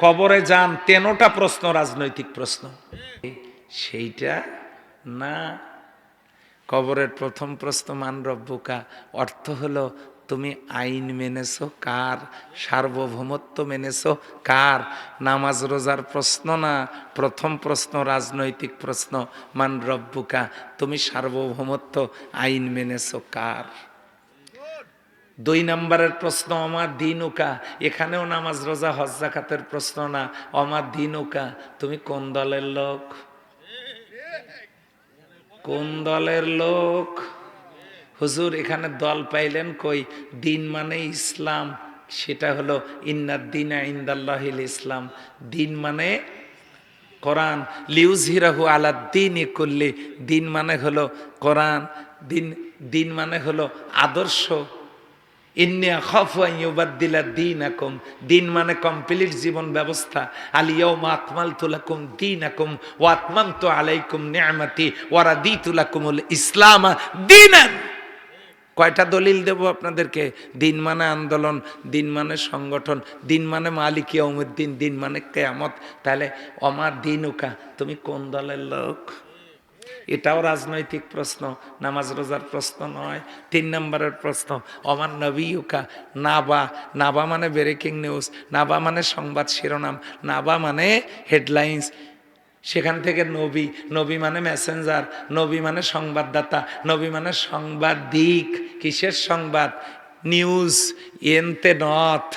কবরে যান, তেনোটা প্রশ্ন, রাজনৈতিক প্রশ্ন। সেইটা না। কবরের প্রথম প্রশ্ন, মান রব্বুকা, অর্থ হলো তুমি আইন মেনেছো, কার? সার্বভৌমত্ব মেনেছো, কার? নামাজ, রোজার প্রশ্ন না। প্রথম প্রশ্ন, রাজনৈতিক প্রশ্ন, মান রব্বুকা, তুমি সার্বভৌমত্ব, আইন মেনেছো, কার? দুই নম্বরের প্রশ্ন আমার দিন ওকা এখানেও নামাজ রোজা, হজ প্রশ্ন না। আমার দিন ওকা তুমি কোন দলের লোক? কোন দলের লোক? হুজুর, এখানে দল পাইলেন কই? দিন মানে ইসলাম, সেটা হলো ইন্নাদ দিন ইন্দাল্লাহিল ইসলাম। দিন মানে কোরআন। লিউজ হিরাহু আলা দিন করলে দিন মানে হলো কোরআন। দিন দিন মানে হলো আদর্শ। ইন্নিয়া দিন দিন মানে কমপ্লিট জীবন ব্যবস্থা। দিন তো আলাইকুম দি ইসলাম দিনান। কয়টা দলিল দেব আপনাদেরকে? দিন মানে আন্দোলন, দিন মানে সংগঠন, দিন মানে মালিক দিন দিন মানে কেয়ামত। তাহলে অমার দিন উকা তুমি কোন দলের লোক? এটাও রাজনৈতিক প্রশ্ন, নামাজ রোজার প্রশ্ন নয়, তিন নম্বরের প্রশ্ন, অমান নবীকা নাবা নাবা মানে ব্রেকিং নিউজ নাবা মানে সংবাদ শিরোনাম, নাবা মানে হেডলাইন্স সেখান থেকে নবী নবী মানে মেসেঞ্জার নবী মানে সংবাদদাতা, নবী মানে সংবাদিক। কিসের সংবাদ? নিউজ এনতে নর্থ,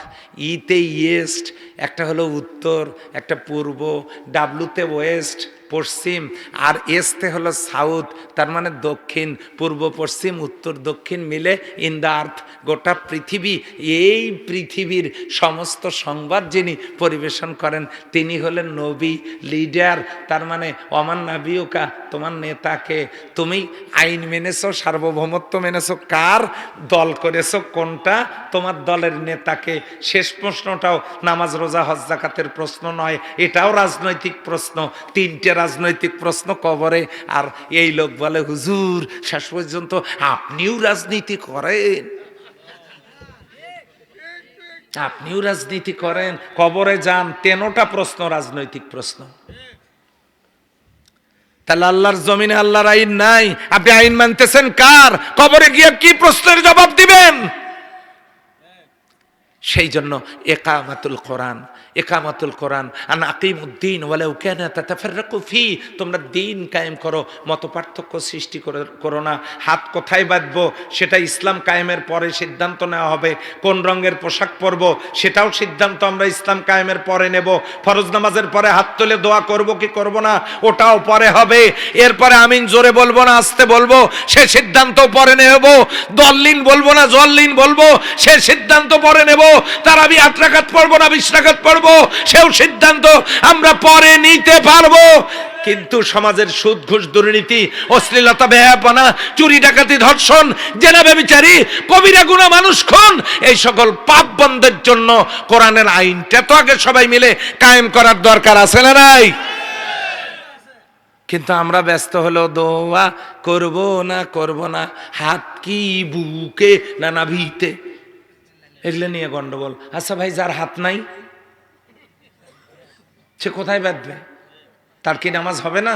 ইতে ইয়েস্ট, একটা হলো উত্তর, একটা পূর্ব, ডাব্লুতে ওয়েস্ট। পশ্চিম আর এসতে হলো সাউথ, তার মানে দক্ষিণ, পূর্ব, পশ্চিম, উত্তর, দক্ষিণ মিলে ইন দ্য আর্থ গোটা পৃথিবী, এই পৃথিবীর সমস্ত সংবাদ যিনি পরিবেশন করেন, তিনি হলেন নবী লিডার তার মানে অমান নাবিউকা তোমার নেতাকে তুমি আইন মেনেছো, সার্বভৌমত্ব মেনেছো, কার দল করেছ, কোনটা তোমার দলের নেতাকে শেষ প্রশ্নটাও নামাজ, রোজা, হজ, জাকাতের প্রশ্ন নয়, এটাও রাজনৈতিক প্রশ্ন, তিনটে রাজনৈতিক প্রশ্ন কবরে, আর এই লোক বলে, হুজুর, শেষ পর্যন্ত আপনিও রাজনীতি করেন। আপনিও রাজনীতি করেন, কবরে যান তেনোটা প্রশ্ন রাজনৈতিক প্রশ্ন। তাহলে আল্লাহর জমিনে আল্লাহর আইন নাই। আপনি আইন মানতেছেন কার? কবরে গিয়ে কি প্রশ্নের জবাব দিবেন? সেই জন্য একামাতুল কোরআন একামাতুল কোরআন, আন আকিমুদ্দিন ওয়ালাউ কানা তাতাফাররাকু ফি, তোমরা দিন কায়েম করো, মত পার্থক্য সৃষ্টি করো না। হাত কোথায় বাঁধবো? সেটা ইসলাম কায়েমের পরে সিদ্ধান্ত নেওয়া হবে। কোন রঙের পোশাক পরবো? সেটাও সিদ্ধান্ত আমরা ইসলাম কায়েমের পরে নেব। ফরজ নামাজের পরে হাত তুলে দোয়া করব কি করব না? ওটাও পরে হবে। এরপরে আমিন জোরে বলব না, আসতে বলব, সে সিদ্ধান্ত পরে নেব। দল্লিন বলব না, জল্লিন বলব, সে সিদ্ধান্ত পরে নেব। তার আমি আট রাখাত পড়ব না, বিশ রাখাত পড়ব। সেও সিদ্ধান্ত, আমরা পরে নিতে পারব। কিন্তু সমাজের সুদ, ঘুষ, দুর্নীতি, অশ্লীলতা ব্যয়াপনা চুরি, ডাকাতি, ধর্ষণ, জেনা কবিরা, গুণা মানুষ, খুন, এই সকল পাপ বন্ধের জন্য কোরআনের আইনটা তো আগে সবাই মিলে কায়েম করার দরকার আছে না নাই? কিন্তু আমরা ব্যস্ত হলো দোয়া করব না করব না। হাত কি বুকে না না ভিতে এগুলো নিয়ে গন্ডগোল। আচ্ছা ভাই, যার হাত নাই, সে কোথায় বাঁধবে? তার কি নামাজ হবে না?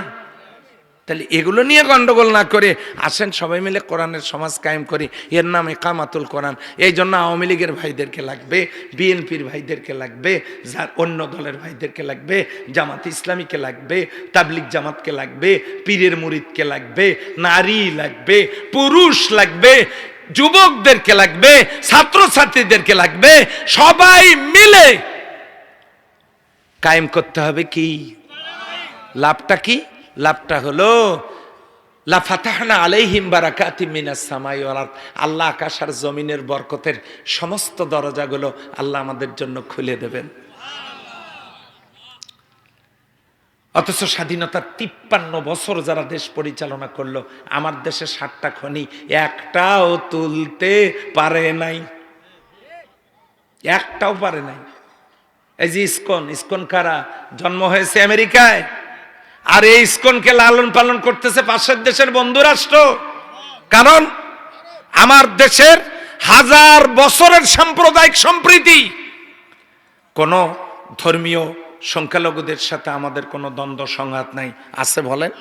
তাহলে এগুলো নিয়ে গন্ডগোল না করে আসেন সবাই মিলে কোরআনের সমাজ কায়েম করি। এর নাম একামাতুল কোরআন। এই জন্য আওয়ামী লীগের ভাইদেরকে লাগবে, বিএনপির ভাইদেরকে লাগবে, যার অন্য দলের ভাইদেরকে লাগবে, জামাত ইসলামীকে লাগবে তাবলিক জামাতকে লাগবে, পীরের মুরিদকে লাগবে, নারী লাগবে, পুরুষ লাগবে। যুবকদেরকে লাগবে, ছাত্রছাত্রীদেরকে লাগবে, সবাই মিলে কায়েম করতে হবে কি? লাভটা কি? লাভটা হলো লাফাতাহনা আলাইহিম বারাকাতিম মিনাস সামাই আল্লাহ আকাশ আর জমিনের বরকতের সমস্ত দরজাগুলো আল্লাহ আমাদের জন্য খুলে দেবেন। অথচ স্বাধীনতার তিপ্পান্ন বছর যারা দেশ পরিচালনা করল, আমার দেশে ষাটটা খনি, একটাও তুলতে পারে নাই। একটাও পারে নাই। এই যে ইস্কন ইস্কন কারা? জন্ম হয়েছে আমেরিকায়। আর এই ইস্কনকে লালন পালন করতেছে পাশের দেশের বন্ধু রাষ্ট্র। কারণ আমার দেশের হাজার বছরের সাম্প্রদায়িক সম্প্রীতি কোন ধর্মীয় সংখ্যালঘুদের সাথে আমাদের কোনো দ্বন্দ্ব সংঘাত নাই। আছে বলেন?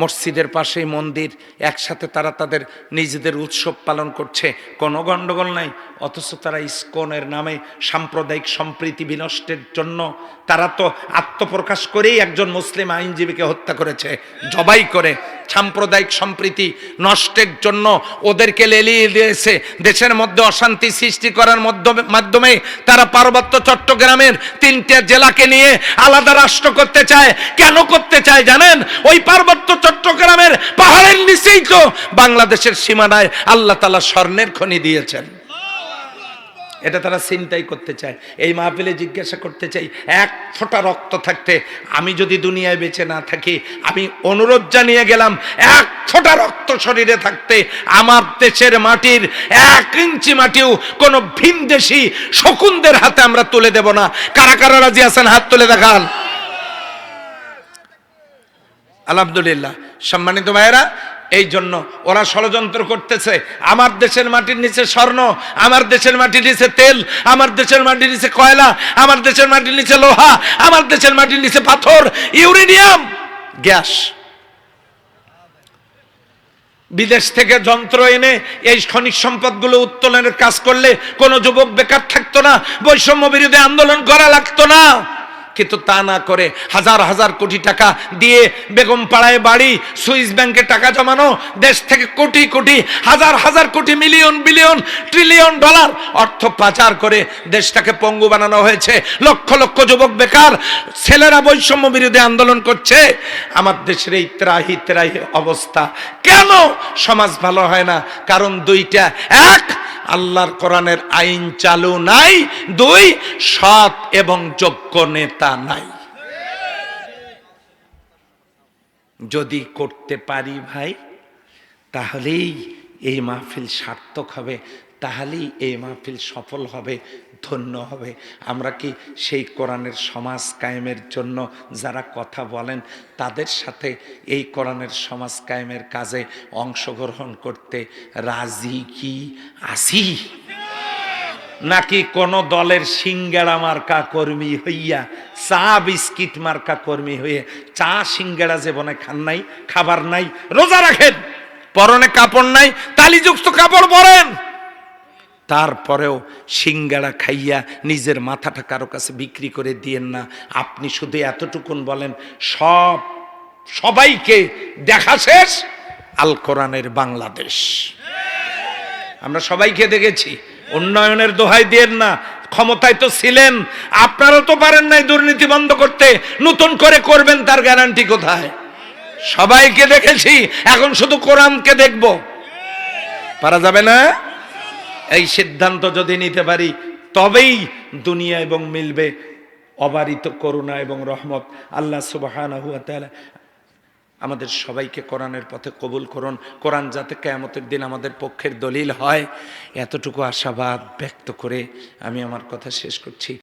মসজিদের পাশেই মন্দির, একসাথে তারা তাদের নিজেদের উৎসব পালন করছে। কোনো গণ্ডগোল নাই, অথচ তারা ইস্কনের নামে সাম্প্রদায়িক সম্প্রীতি বিনষ্টের জন্য তারা তো আত্মপ্রকাশ করেই একজন মুসলিম আইনজীবীকে হত্যা করেছে। জবাই করে সাম্প্রদায়িক সম্প্রীতি নষ্টের জন্য ওদেরকে লেলিয়ে দিয়েছে। দেশের মধ্যে অশান্তি সৃষ্টি করার মাধ্যমে মাধ্যমে তারা পার্বত্য চট্টগ্রামের তিনটে জেলাকে নিয়ে আলাদা রাষ্ট্র করতে চায়। কেন করতে চায় জানেন? ওই পার্বত্য চট্টগ্রামের পাহাড়ের নিচেই তো বাংলাদেশের সীমানায় আল্লাহ তালা স্বর্ণের খনি দিয়েছেন। এটা তারা চিন্তাই করতে চায়। এই মাহফিলে জিজ্ঞাসা করতে চাই, এক ফোঁটা রক্ত থাকতে আমি যদি দুনিয়ায় বেঁচে না থাকি, আমি অনুরোধ জানিয়ে গেলাম, এক ফোঁটা রক্ত শরীরে থাকতে আমার দেশের মাটির এক ইঞ্চি মাটিও কোনো ভিনদেশি শকুনদের হাতে আমরা তুলে দেব না। কারা কারা রাজি আছেন? হাত তুলে দেখান। আলহামদুলিল্লাহ। সম্মানিত ভাইয়েরা, এই জন্য ওরা ষড়যন্ত্র করতেছে। আমার দেশের মাটির নিচে স্বর্ণ, আমার দেশের মাটির নিচে তেল, আমার দেশের মাটির নিচে কয়লা, আমার দেশের মাটির নিচে লোহা, আমার দেশের মাটির নিচে পাথর, ইউরেনিয়াম, গ্যাস। বিদেশ থেকে যন্ত্র এনে এই খনিজ সম্পদগুলো উত্তোলনের কাজ করলে কোনো যুবক বেকার থাকতো না, বৈষম্য বিরোধী আন্দোলন করা লাগতো না। কিন্তু তা না করে হাজার হাজার কোটি টাকা দিয়ে বেগম পাড়ায় বাড়ি, সুইস ব্যাংকে টাকা জমানো, দেশ থেকে কোটি কোটি, হাজার হাজার কোটি, মিলিয়ন বিলিয়ন, ট্রিলিয়ন ডলার অর্থ পাচার করে দেশটাকে পঙ্গু বানানো হয়েছে। লক্ষ লক্ষ যুবক বেকার, ছেলেরা বৈষম্য বিরোধী আন্দোলন করছে। আমার দেশের এই ত্রাহি ত্রাহি অবস্থা কেন সমাজ ভালো হয় না? কারণ দুইটা, এক আল্লাহর কোরআনের আইন চালু নাই, দুই, সৎ এবং যোগ্য নেতা নাই। যদি করতে পারি ভাই, তাহলেই এই মাহফিল সার্থক হবে, তাহলেই এই মাহফিল সফল হবে, ধন্য হবে। আমরা কি সেই কোরআনের সমাজ কায়েমের জন্য যারা কথা বলেন, তাদের সাথে এই কোরআনের সমাজ কায়েমের কাজে অংশগ্রহণ করতে রাজি কি আসি নাকি কোন দলের সিঙ্গাড়া মার্কা কর্মী হইয়া, চা, বিস্কিট মার্কা কর্মী হয়ে চা সিঙ্গাড়া জীবনে খান নাই, খাবার নাই, রোজা রাখেন? পরনে কাপড় নাই, তালিযুক্ত কাপড় পরেন। তারপরেও সিঙ্গাড়া খাইয়া নিজের মাথাটা কারও কাছে বিক্রি করে দিয়েন না। আপনি শুধু এতটুকুন বলেন, সব, সবাইকে দেখা শেষ, আল কোরআনের বাংলাদেশ। আমরা সবাইকে দেখেছি, উন্নয়নের দোহাই দিয়েন না, ক্ষমতায় তো ছিলেন আপনারাও তো পারেন নাই দুর্নীতি বন্ধ করতে, নতুন করে করবেন তার গ্যারান্টি কোথায়? সবাইকে দেখেছি, এখন শুধু কোরআনকে দেখব। পারা যাবে না? এই সিদ্ধান্ত যদি নিতে পারি, তবেই দুনিয়া এবং মিলবে। অবারিত করুণা এবং রহমত। আল্লাহ ওয়া আমাদের সবাইকে কোরআনের পথে কবুল করুন। কোরআন যাতে কেয়ামতের দিন আমাদের পক্ষের দলিল হয়। এতটুকু আশাবাদ ব্যক্ত করে আমি আমার কথা শেষ করছি।